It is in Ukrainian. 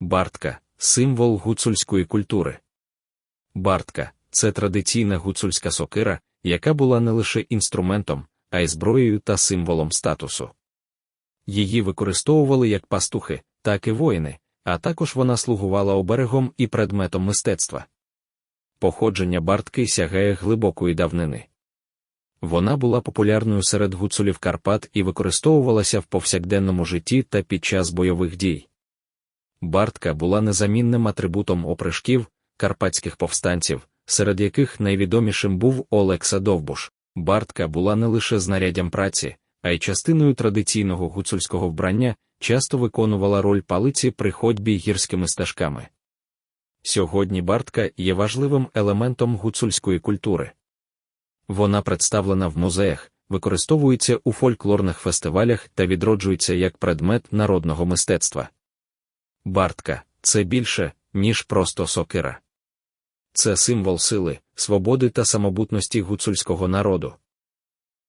Бартка символ гуцульської культури. Бартка це традиційна гуцульська сокира, яка була не лише інструментом, а й зброєю та символом статусу. Її використовували як пастухи, так і воїни, а також вона слугувала оберегом і предметом мистецтва. Походження бартки сягає глибокої давнини. Вона була популярною серед гуцулів Карпат і використовувалася в повсякденному житті та під час бойових дій. Бартка була незамінним атрибутом опришків, карпатських повстанців, серед яких найвідомішим був Олекса Довбуш. Бартка була не лише знаряддям праці, а й частиною традиційного гуцульського вбрання, часто виконувала роль палиці при ходьбі гірськими стежками. Сьогодні бартка є важливим елементом гуцульської культури. Вона представлена в музеях, використовується у фольклорних фестивалях та відроджується як предмет народного мистецтва. Бартка це більше, ніж просто сокира. Це символ сили, свободи та самобутності гуцульського народу.